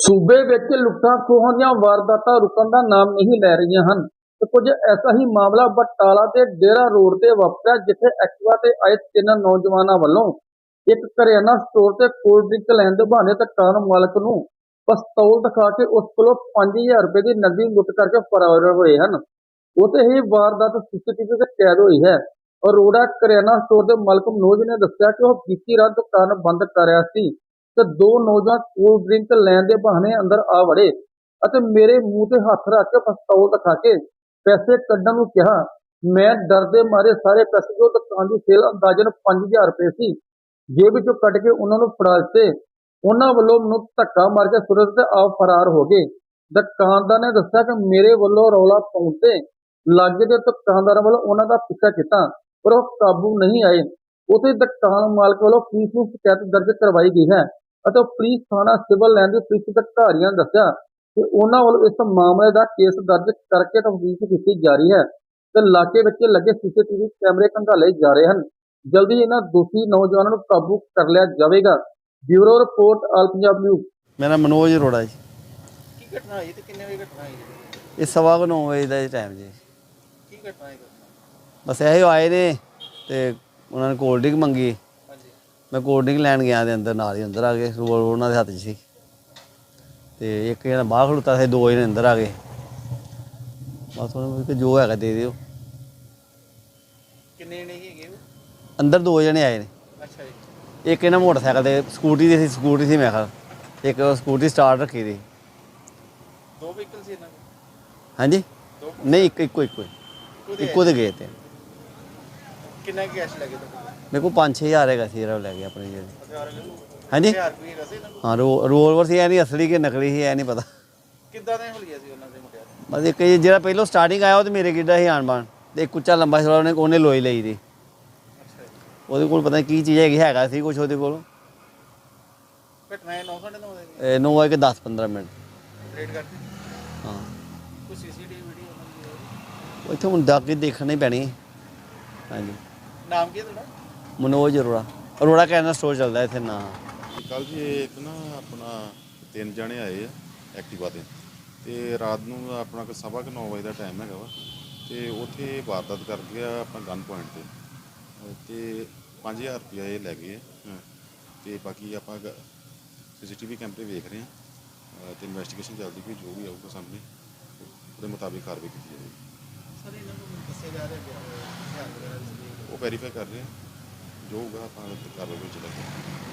ਸੂਬੇ ਵਿੱਚ ਲੁੱਟਾਂ ਖੋਹਾਂ ਦੀਆਂ ਵਾਰਦਾਤਾਂ ਰੁਕਣ ਦਾ ਨਾਮ ਨਹੀਂ ਲੈ ਰਹੀਆਂ ਹਨ। ਤੇ ਕੁਝ ਐਸਾ ਹੀ ਮਾਮਲਾ ਬਟਾਲਾ ਦੇ ਡੇਰਾ ਰੋਡ ਤੇ ਵਾਪਰਿਆ, ਜਿੱਥੇ ਐਕਟਿਵਾ ਤੇ ਆਏ ਤਿੰਨ ਨੌਜਵਾਨਾਂ ਵੱਲੋਂ ਇੱਕ ਕਰਿਆਨਾ ਸਟੋਰ ਤੇ ਕੋਲਡ ਡਰਿੰਕ ਲੈਣ ਦੇ ਬਹਾਨੇ ਦੁਕਾਨ ਮਾਲਕ ਨੂੰ ਪਿਸਤੌਲ ਦਿਖਾ ਕੇ ਉਸ ਕੋਲੋਂ 5000 ਰੁਪਏ ਦੀ ਨਕਦੀ ਲੁੱਟ ਕਰਕੇ ਫਰਾਰ ਹੋਏ ਹਨ। ਉਤੇ ਹੀ ਵਾਰਦਾਤ ਸੀਸੀਟੀਵੀ ਤੇ ਕੈਦ ਹੋਈ ਹੈ। ਅਰੋੜਾ ਕਰਿਆਨਾ ਸਟੋਰ ਦੇ ਮਾਲਕ ਮਨੋਜ ਨੇ ਦੱਸਿਆ ਕਿ ਉਹ ਬੀਤੀ ਰਾਤ ਦੁਕਾਨ ਬੰਦ ਕਰ ਰਿਹਾ ਸੀ। ਤੇ ਦੋ ਨੌਜਵਾਨ ਕੋਲਡ ਡਰਿੰਕ ਲੈਣ ਦੇ ਬਹਾਨੇ ਅੰਦਰ ਆ ਵੜੇ ਅਤੇ ਮੇਰੇ ਮੂੰਹ ਤੇ ਹੱਥ ਰੱਖ ਕੇ ਪਿਸਤੌਲ ਦਿਖਾ ਕੇ ਪੈਸੇ ਕੱਢਣ ਨੂੰ ਕਿਹਾ, ਮੈਂ ਡਰ ਦੇ ਮਾਰੇ ਸਾਰੇ ਪੈਸੇ ਜੋ ਦੁਕਾਨ ਦੀ ਸੇਲ ਅੰਦਾਜ਼ਨ 5000 ਰੁਪਏ ਸੀ, ਜੇਬ ਵਿੱਚੋਂ ਕੱਢ ਕੇ ਉਹਨਾਂ ਨੂੰ ਫੜਾ ਦਿੱਤੇ। ਉਹਨਾਂ ਵੱਲੋਂ ਮੈਨੂੰ ਧੱਕਾ ਮਾਰ ਕੇ ਸੁਰਤ ਤੇ ਆਪ ਫਰਾਰ ਹੋ ਗਏ। ਦੁਕਾਨਦਾਰ ਨੇ ਦੱਸਿਆ ਕਿ ਮੇਰੇ ਵੱਲੋਂ ਰੌਲਾ ਪਾਉਣ ਤੇ ਲਾਗੇ ਦੇ ਦੁਕਾਨਦਾਰਾਂ ਵੱਲੋਂ ਉਹਨਾਂ ਦਾ ਪਿੱਛਾ ਕੀਤਾ, ਪਰ ਉਹ ਕਾਬੂ ਨਹੀਂ ਆਏ। ਉਥੇ ਦੁਕਾਨ ਮਾਲਕ ਵੱਲੋਂ ਪੁਲਿਸ ਨੂੰ ਸ਼ਿਕਾਇਤ ਦਰਜ ਕਰਵਾਈ ਗਈ ਹੈ ਅਤੇ ਪੁਲਿਸ ਥਾਣਾ ਸਿਵਲ ਲਾਈਨ ਦੇ ਪੁਲਿਸ ਅਧਿਕਾਰੀਆਂ ਨੇ ਦੱਸਿਆ ਕਿ ਉਹਨਾਂ ਵੱਲੋਂ ਇਸ ਮਾਮਲੇ ਦਾ ਕੇਸ ਦਰਜ ਕਰਕੇ ਤਫਤੀਸ਼ ਕੀਤੀ ਜਾ ਰਹੀ ਹੈ ਤੇ ਇਲਾਕੇ ਵਿੱਚ ਲੱਗੇ ਸੀਸੀਟੀਵੀ ਕੈਮਰੇ ਖੰਗਾਲੇ ਜਾ ਰਹੇ ਹਨ। ਜਲਦੀ ਇਹਨਾਂ ਦੋਸ਼ੀ ਨੌਜਵਾਨਾਂ ਨੂੰ ਕਾਬੂ ਕਰ ਲਿਆ ਜਾਵੇਗਾ। Bureau report all Punjab news. ਮੇਰਾ ਮਨੋਜ ਅਰੋੜਾ ਜੀ। ਕੀ ਘਟਨਾ ਹੋਈ ਤੇ ਕਿੰਨੇ ਵਜੇ ਘਟਨਾ ਹੋਈ? ਇਹ ਸਵਾ ਕੁ ਨੌ ਵਜੇ ਦਾ ਟਾਈਮ ਜੀ। ਕੀ ਘਟਨਾ ਹੈ ਬਸ ਇਹੋ ਆਏ ਨੇ ਤੇ ਉਹਨਾਂ ਨੇ ਕੋਲਡ ਡਰਿੰਕ ਮੰਗੀ। ਹਾਂਜੀ ਮੈਂ ਕੋਲਡ ਡਰਿੰਕ ਲੈਣ ਗਿਆ ਦੇ ਅੰਦਰ ਨਾਲ ਹੀ ਅੰਦਰ ਆ ਗਏ ਰੋਲ ਉਹਨਾਂ ਦੇ ਹੱਥ 'ਚ ਸੀ। ਤੇ ਇੱਕ ਜਣਾ ਬਾਹਰ ਖਲੋਤਾ ਸੀ ਦੋ ਜਣੇ ਅੰਦਰ ਆ ਗਏ। ਬਸ ਉਹਨਾਂ ਨੂੰ ਕਿ ਜੋ ਹੈਗਾ ਦੇ ਦਿਓ। ਕਿੰਨੇ ਜਣੇ ਹੈਗੇ ਉਹ? ਅੰਦਰ ਦੋ ਜਣੇ ਆਏ ਨੇ। ਅੱਛਾ ਜੀ। ਇੱਕ ਇਹਨਾਂ ਮੋਟਰਸਾਈਕਲ ਤੇ ਸਕੂਟੀ ਦੀ ਸੀ ਸਕੂਟੀ ਸੀ ਮੈਂ ਕਿਹਾ ਇੱਕ ਸਕੂਟੀ ਸਟਾਰਟ ਰੱਖੀ ਦੀ। ਦੋ ਵਹੀਕਲ ਸੀ ਇਹਨਾਂ ਦੇ? ਹਾਂਜੀ? ਨਹੀਂ ਇੱਕ ਇੱਕੋ ਇੱਕੋ। ਇੱਕੋ ਦੇ ਗਏ ਤੇ। ਕਿੰਨਾ ਕੈਸ਼ ਲੱਗੇ ਤੁਹਾਨੂੰ ਮੇਰੇ ਕੋਲ 5-6000 ਹੈਗਾ ਸੀ ਉਹ ਲੈ ਗਿਆ ਆਪਣੀ ਜਿਹੜੀ ਹਜ਼ਾਰ ਹਾਂਜੀ? ਰੁਪਏ ਹੈਗਾ ਸੀ ਇਹਨਾਂ ਕੋਲ ਹਾਂ ਰੋ- ਰਿਵੋਲਵਰ ਸੀ ਐ ਨਹੀਂ ਅਸਲੀ ਕਿ ਨਕਲੀ ਸੀ ਐ ਨਹੀਂ ਪਤਾ। ਕਿੱਦਾਂ ਦੇ ਹੁਲੀਆ ਸੀ ਉਹਨਾਂ ਦੇ ਮੁੰਡਿਆਂ ਬਸ ਇੱਕ ਇਹ ਜਿਹੜਾ ਪਹਿਲੋਂ ਸਟਾਰਟਿੰਗ ਆਇਆ ਉਹ ਤੇ ਮੇਰੇ ਕਿੱਡਾ ਸੀ ਆਣ ਬਾਣ ਤੇ ਇੱਕ ਉੱਚਾ ਲੰਬਾ ਸੀ ਉਹਨੇ ਉਹਨੇ ਲੋਈ ਲਈ ਦੀ ਅੱਛਾ ਜੀ। ਉਹਦੇ ਕੋਲ ਪਤਾ ਨਹੀਂ ਕੀ ਚੀਜ਼ ਹੈਗੀ ਹੈਗਾ ਸੀ ਕੁਝ ਉਹਦੇ ਕੋਲ। ਘਟਨਾ ਇਹ 9:30 ਵਜੇ ਨੋ ਹੋਏ ਕਿ 10 15 ਮਿੰਟ। ਰੇਡ ਕਰਦੇ ਹਾਂ। ਕੋਈ ਸੀਸੀਟੀਵੀ ਵੀਡੀਓ ਉਹਨਾਂ ਦੀ? ਹੋਈ? ਉਹ ਇੱਥੇ ਹੁਣ ਜਾ ਕੇ ਦੇਖਣੀ ਪੈਣੀ। ਹੈ। ਹਾਂਜੀ। ਨਾਮ ਕੀ ਹੈ ਤੁਹਾਡਾ? ਮਨੋਜ ਅਰੋੜਾ। ਅਰੋੜਾ ਕਹਿਣਾ ਸਟੋਰ ਚੱਲਦਾ ਇੱਥੇ ਨਾ। ਕੱਲ ਜੀ ਇੱਕ ਨਾ ਆਪਣਾ ਤਿੰਨ ਜਣੇ ਆਏ ਆ ਐਕਟਿਵਾ ਤੇ। ਤੇ ਰਾਤ ਨੂੰ ਆਪਣਾ ਕੋ ਸਵਾ ਕੁ ਨੌ ਵਜੇ ਦਾ ਟਾਈਮ ਹੈਗਾ ਵਾ। ਤੇ ਉੱਥੇ ਵਾਰਦਾਤ ਕਰ ਗਿਆ ਆਪਣਾ ਗਨ ਪੁਆਇੰਟ ਤੇ। ਤੇ 5000 ਰੁਪਇਆ ਇਹ ਲੈ ਗਏ ਆ। ਹਾਂ। ਤੇ ਬਾਕੀ ਆਪਾਂ ਸੀਸੀਟੀਵੀ ਕੈਮਰੇ ਵੇਖ ਰਹੇ ਆ। ਤੇ ਇਨਵੈਸਟੀਗੇਸ਼ਨ ਚੱਲਦੀ ਪਈ ਜੋ ਵੀ ਆਊਗਾ ਸਾਹਮਣੇ ਉਹਦੇ ਮੁਤਾਬਿਕ ਕਾਰਵਾਈ ਕੀਤੀ ਜਾਵੇਗੀ। ਸਰ ਇਹਨਾਂ ਨੂੰ ਦੱਸਿਆ ਜਾ ਰਿਹਾ ਕਿ ਹਜ਼ਾਰ ਵਗੈਰਾ ਸੀ ਉਹ ਵੈਰੀਫਾਈ ਕਰ ਰਹੇ ਆ ਜੋ ਹੋਊਗਾ ਆਪਾਂ ਕਾਰਵਾਈ ਵਿੱਚ ਚੱਲਾਂਗੇ